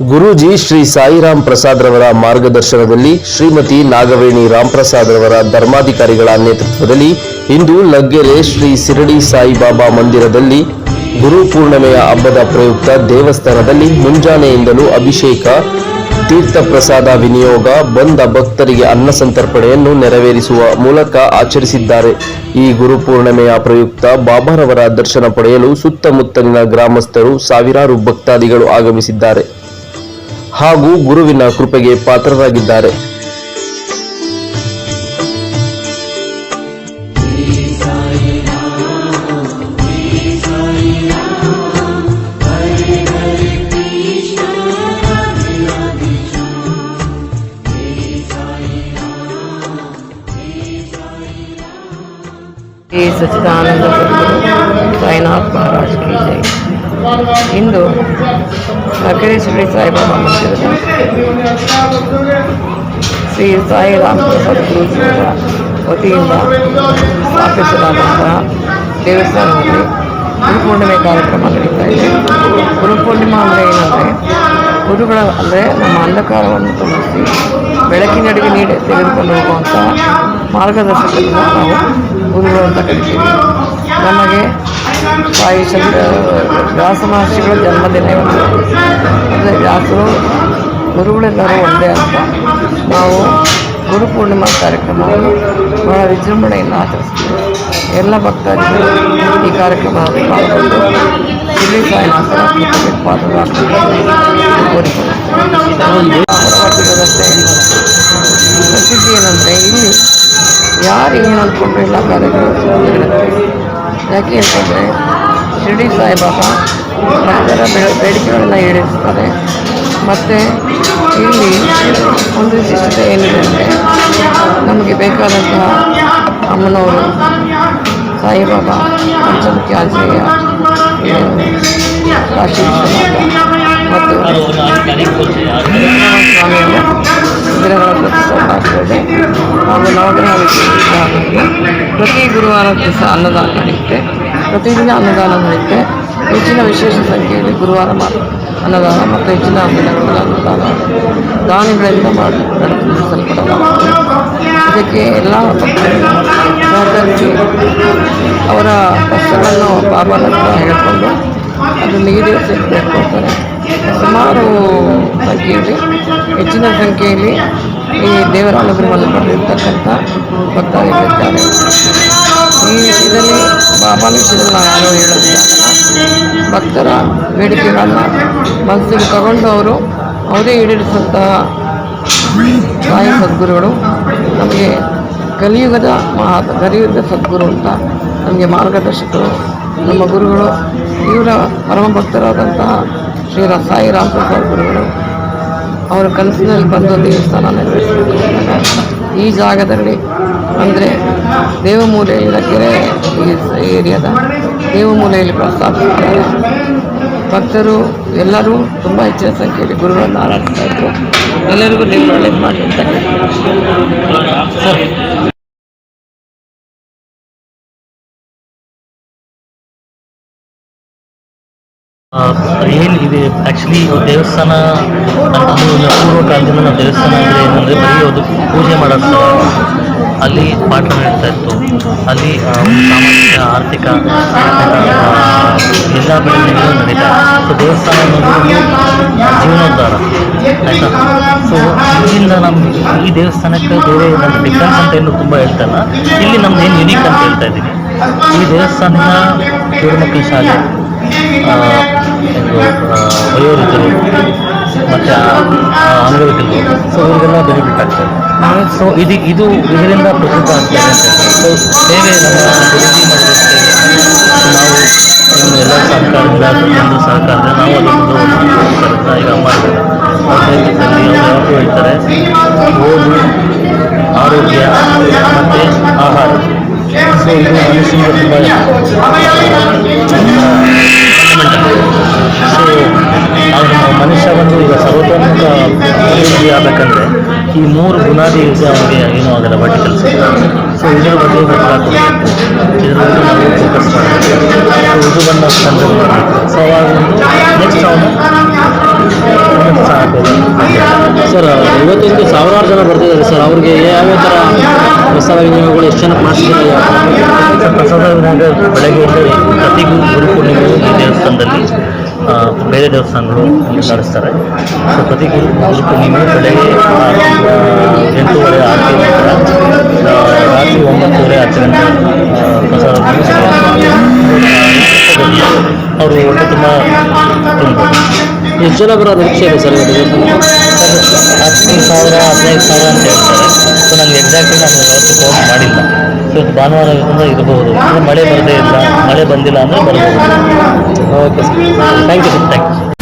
ಗುರೂಜಿ ಶ್ರೀ ಸಾಯಿರಾಮ್ ಪ್ರಸಾದ್ ರವರ ಮಾರ್ಗದರ್ಶನದಲ್ಲಿ ಶ್ರೀಮತಿ ನಾಗವೇಣಿ ರಾಮ್ ಪ್ರಸಾದ್ ರವರ ಧರ್ಮಾಧಿಕಾರಿಗಳ ನೇತೃತ್ವದಲ್ಲಿ ಇಂದು ಲಗ್ಗೆರೆ ಶ್ರೀ ಸಿರಡಿ ಸಾಯಿಬಾಬಾ ಮಂದಿರದಲ್ಲಿ ಗುರು ಪೂರ್ಣಿಮೆಯ ಹಬ್ಬದ ಪ್ರಯುಕ್ತ ದೇವಸ್ಥಾನದಲ್ಲಿ ಮುಂಜಾನೆಯಿಂದಲೂ ಅಭಿಷೇಕ, ತೀರ್ಥ ಪ್ರಸಾದ ವಿನಿಯೋಗ, ಬಂದ ಭಕ್ತರಿಗೆ ಅನ್ನ ಸಂತರ್ಪಣೆಯನ್ನು ನೆರವೇರಿಸುವ ಮೂಲಕ ಆಚರಿಸಿದ್ದಾರೆ. ಈ ಗುರುಪೂರ್ಣಿಮೆಯ ಪ್ರಯುಕ್ತ ಬಾಬಾರವರ ದರ್ಶನ ಪಡೆಯಲು ಸುತ್ತಮುತ್ತಲಿನ ಗ್ರಾಮಸ್ಥರು ಸಾವಿರಾರು ಭಕ್ತಾದಿಗಳು ಆಗಮಿಸಿದ್ದಾರೆ. ಹಾಗೂ ಗುರುವಿನ ಕೃಪೆಗೆ ಪಾತ್ರರಾಗಿದ್ದಾರೆ ಶ್ರೀ ಸಚ್ಚಿದಾನಂದ ಸದ್ಗುರು ಸಾಯಿನಾಥ್ ಮಹಾರಾಜ್ ಕಿ ಜೈ ಇಂದು ಶಿರಡಿ ಶ್ರೀ ಸಾಯಿಬಾಬಾ ಮಂದಿರದ ಶ್ರೀ ಸಾಯಿ ರಾಮಪ್ರಸಾದ್ ಗುರುಜಿಯವರ ವತಿಯಿಂದ ಸ್ಥಾಪಿಸಲಾದಂತಹ ದೇವಸ್ಥಾನದಲ್ಲಿ ಗುರುಪೂರ್ಣಿಮೆ ಕಾರ್ಯಕ್ರಮ ನಡೀತಾ ಇದೆ ಗುರುಪೂರ್ಣಿಮಾ ಅಂದರೆ ಏನಂದರೆ ಗುರುಗಳ ಅಂದರೆ ನಮ್ಮ ಅಂಧಕಾರವನ್ನು ತುಂಬಿಸಿ ಬೆಳಕಿನಡೆಗೆ ನೀಡಿ ತೆಗೆದುಕೊಂಡು ಹೋಗುವಂಥ ಮಾರ್ಗದರ್ಶಕರನ್ನು ನಾವು ಗುರುಗಳು ಅಂತ ಕರಿತೀವಿ ನಮಗೆ ಸಾಯಿ ಚಂದ್ರ ವ್ಯಾಸ ಮಹರ್ಷಿಗಳ ಜನ್ಮದಿನ ಇವತ್ತು ಅಂದರೆ ವ್ಯಾಸರು ಗುರುಗಳೆಲ್ಲರೂ ಒಂದೇ ಅಂತ. ನಾವು ಗುರು ಪೂರ್ಣಿಮಾ ಕಾರ್ಯಕ್ರಮವನ್ನು ಬಹಳ ವಿಜೃಂಭಣೆಯಿಂದ ಆಚರಿಸ್ತೀವಿ. ಎಲ್ಲ ಭಕ್ತಾದಿಗಳು ಈ ಕಾರ್ಯಕ್ರಮದಲ್ಲಿ ಪಾಲ್ಗೊಂಡು ಇಲ್ಲಿ ಕೋರಿಕೊಳ್ಳುತ್ತೇವೆ ಹೊರವಟ್ಟಿರೋದಷ್ಟೇ ಪ್ರಸಿದ್ಧಿ ಏನಂದರೆ ಇಲ್ಲಿ ಯಾರು ಏನು ಅಂದ್ಕೊಂಡ್ರು ಎಲ್ಲ ಕಾರ್ಯಕ್ರಮ ಯಾಕೆ ಅಂತಂದರೆ ಶಿರಡಿ ಸಾಯಿಬಾಬಾ ಭಕ್ತರ ಬೆಳ ಬೇಡಿಕೆಗಳನ್ನ ಈಡೇರಿಸ್ತಾರೆ ಮತ್ತು ಇಲ್ಲಿ ಒಂದು ವಿಶಿಷ್ಟತೆ ಏನಿದೆ ಅಂದರೆ ನಮಗೆ ಬೇಕಾದಂತಹ ಅಮ್ಮನವರು ಸಾಯಿಬಾಬಾ ಪಂಚಮುಖಿ ಆಚೆಯ ಕಾಶಿ ವಿಶ್ವನಾಥ ಮತ್ತು ಸ್ವಾಮಿಯವರ. ವಿಗ್ರಹಗಳ ಆಗ್ತದೆ ಹಾಗೂ ನವಗ್ರಹ ಪ್ರತಿ ಗುರುವಾರ ದಿವಸ ಅನ್ನದಾನ ನಡೆಯುತ್ತೆ ಪ್ರತಿದಿನ ಅನ್ನದಾನ ನಡೆಯುತ್ತೆ ಹೆಚ್ಚಿನ ವಿಶೇಷ ಸಂಖ್ಯೆಯಲ್ಲಿ ಗುರುವಾರ ಅನ್ನದಾನ ಮತ್ತು ಹೆಚ್ಚಿನ ದಿನಗಳಲ್ಲಿ ಅನ್ನದಾನ ದಾನಿಗಳಿಂದ ಮಾಡಿ ನಡೆಸಲ್ಪಡಲಾಗುತ್ತದೆ. ಇದಕ್ಕೆ ಎಲ್ಲ ಸಹಕರಿಸಿ ಅವರ ಕಷ್ಟಗಳನ್ನು ಬಾಬಾನ ಹೇಳ್ಕೊಂಡು ಅದನ್ನು ಈಡೇರಿಸಲಿಕ್ಕೆ ಬೇಡ್ಕೊಳ್ತಾರೆ ಸುಮಾರು ಸಂಖ್ಯೆಯಲ್ಲಿ ಹೆಚ್ಚಿನ ಸಂಖ್ಯೆಯಲ್ಲಿ ಈ ದೇವರ ಅನುಗ್ರಹವನ್ನು ಪಡೆದಿರ್ತಕ್ಕಂಥ ಭಕ್ತಾದಿಗಳಿದ್ದಾರೆ ಈ ವಿಷಯದಲ್ಲಿ ಬಾಬಾ ವಿಷಯದಲ್ಲಿ ನಾವು ಯಾರೋ ಹೇಳೋದಿಲ್ಲ. ಭಕ್ತರ ಬೇಡಿಕೆಗಳನ್ನು ಮನಸ್ಸಿಗೆ ತಗೊಂಡು ಅವರು ಅವರೇ ಈಡೇರಿಸುವಂತಹ ಸಾಯಿ ಸದ್ಗುರುಗಳು. ನಮಗೆ ಕಲಿಯುಗದ ಮಹಾ, ಕಲಿಯುಗದ ಸದ್ಗುರು ಅಂತ ನಮಗೆ ಮಾರ್ಗದರ್ಶಕರು, ನಮ್ಮ ಗುರುಗಳು ಇವರ ಪರಮ ಭಕ್ತರಾದಂತಹ ಶ್ರೀ ಸಾಯಿ ರಾಮ ಗುರುಗಳು ಅವರ ಕನಸಿನಲ್ಲಿ ಬಂದ ದೇವಸ್ಥಾನ ಈ ಜಾಗದಲ್ಲಿ ಅಂದರೆ ದೇವಮೂಲೆಯಿಂದ ಕೆರೆ ಏರಿಯಾದ ದೇವಮೂಲೆಯಲ್ಲಿ ಪ್ರಸ್ತಾಪಿಸಿದ್ದಾರೆ. ಭಕ್ತರು ಎಲ್ಲರೂ ತುಂಬ ಹೆಚ್ಚಿನ ಸಂಖ್ಯೆಯಲ್ಲಿ ಗುರುಗಳನ್ನು ಆರಾಧಿಸ್ತಾ ಇದ್ದರು ಎಲ್ಲರಿಗೂ ಒಳ್ಳೇದು ಮಾಡಿ ಅಂತ ಏನು ಇದು ಆ್ಯಕ್ಚುಲಿ ದೇವಸ್ಥಾನ ಅದು ಪೂರ್ವ ಕಾಲದಿಂದ ನಾವು ದೇವಸ್ಥಾನ ಅಂದರೆ ಏನಂದರೆ ಬರೀ ಅದು ಪೂಜೆ ಮಾಡೋ ಸ್ಥಳ ಅಲ್ಲಿ ಪಾಠ ನಡೀತಾ ಇತ್ತು. ಅಲ್ಲಿ ಸಾಮಾಜಿಕ, ಆರ್ಥಿಕ ಎಲ್ಲ ಬೆಳವಣಿಗೆಗಳು ನಡೀತಾ ಸೊ ದೇವಸ್ಥಾನ ಅನ್ನೋದು ಒಂದು ಜೀವನೋದ್ಧಾರ, ಆಯಿತಾ? ಸೊ ಇಲ್ಲಿಂದ ನಮ್ಮ ಈ ದೇವಸ್ಥಾನಕ್ಕೆ ಬೇರೆ ನಮ್ಮ ಡಿಫ್ರೆನ್ಸ್ ಅಂತ ಏನು ತುಂಬ ಹೇಳ್ತಲ್ಲ ಇಲ್ಲಿ. ನಮ್ದು ಏನು ಯುನೀಕ್ ಅಂತ ಹೇಳ್ತಾ ಇದ್ದೀನಿ. ಈ ದೇವಸ್ಥಾನದ ಮಕ್ಕಳ ಶಾಲೆ ಒಂದು ವಯೋವೃದ್ಧರು ಮತ್ತು ಅಂಗವಿಕಲರು ಸೊ ಇವರಿಗೆಲ್ಲ ಬೆನಿಫಿಟ್ ಆಗ್ತದೆ. ಸೊ ಇದು ಇದು ಇದರಿಂದ ಪ್ರಸಿದ್ಧ ಆಗ್ತದೆ ಅಂತ ಸೊ ಸೇವೆ ನಮ್ಮ ಗುರುಜಿ ಮಾಡಿದ ನಾವು ಇನ್ನು ಎಲ್ಲ ಸರ್ಕಾರದಿಂದ ಒಂದು ಸಹಕಾರದಿಂದ ನಾವು ಅದೊಂದು ಈಗ ಮಾಡಿದ್ದಾರೆ ಅವ್ರ ಹೇಳ್ತಾರೆ? ಓದು, ಆರೋಗ್ಯ ಮತ್ತು ಆಹಾರ. ಸೊ ಇದು ಮನುಷ್ಯನಿಗೆ ತುಂಬ ಅವ್ರು ಬಂದು ಈಗ ಸರ್ವತೋನ್ಮುಖ ಅಭಿವೃದ್ಧಿ ಆಗಬೇಕಂದ್ರೆ ಈ ಮೂರು ಬುನಾದಿ ಅವರಿಗೆ ಏನು ಆಗಲ್ಲ ಕೆಲಸ. ಸೊ ಇದರ ಬಗ್ಗೆ ಬದಲಾಗಬೇಕು ಇದರ ಬಗ್ಗೆ ನಾವು ಫೋಕಸ್ ಮಾಡಬೇಕು. ಸೊ ಇದು ಬಂದು ಕಂಟ್ರೋಲ್ ಮಾಡಬೇಕು. ಸೊ ಅವಾಗ ನೆಕ್ಸ್ಟ್ ಅವನು ಸರ್ ಇವತ್ತೊಂದು ಸಾವಿರಾರು ಜನ ಬರ್ತಿದ್ದಾರೆ. ಸರ್ ಅವ್ರಿಗೆ ಯಾವ ಥರ ಪ್ರಸಾದ ವಿನಿಯೋಗಗಳು ಎಷ್ಟು ಜನಕ್ಕೆ ಮಾಡಿಸಿದ್ದಾರೆ ಪ್ರಸಾದ ವಿನಿಯೋಗ ಬೆಳಗ್ಗೆ ಪ್ರತಿ ಗುರು ಪೂರ್ಣಿಮೆಯು ಆ, ಬೇರೆ ದೇವಸ್ಥಾನಗಳು ನಡೆಸ್ತಾರೆ. ಸೊ ಪ್ರತಿ ಗುರು ಗುರು ಪೂರ್ಣಿಮೆ ಬೆಳಗ್ಗೆ ಎಂಟೂವರೆ ಆರತಿ ನಂತರ ರಾತ್ರಿ ಒಂಬತ್ತುವರೆ ಹತ್ತು ಗಂಟೆ ಪ್ರಸಾದ ಅವರು ಹೊಟ್ಟೆ ತುಂಬ ತುಂಬ ಎಷ್ಟು ಜನ ಬರೋ ನಿರೀಕ್ಷೆ ಇದೆ ಸರ್ ಹತ್ತು ಸಾವಿರ ಹದಿನೈದು ಸಾವಿರ ಅಂತ ಹೇಳ್ತಾರೆ. ಸೊ ನನಗೆ ಎಕ್ಸಾಕ್ಟ್ಲಿ ನಾನು ಯಾವತ್ತೂ ಕೌಂಟ್ ಮಾಡಿಲ್ಲ ಸೊ ಇವತ್ತು ಭಾನುವಾರ ಇರಬಹುದು. ಮಳೆ ಬರದೇ ಇಲ್ಲ. ಮಳೆ ಬಂದಿಲ್ಲ ಅಂದರೆ ಬರ್ಬೋದು okay sir thank you sir thank you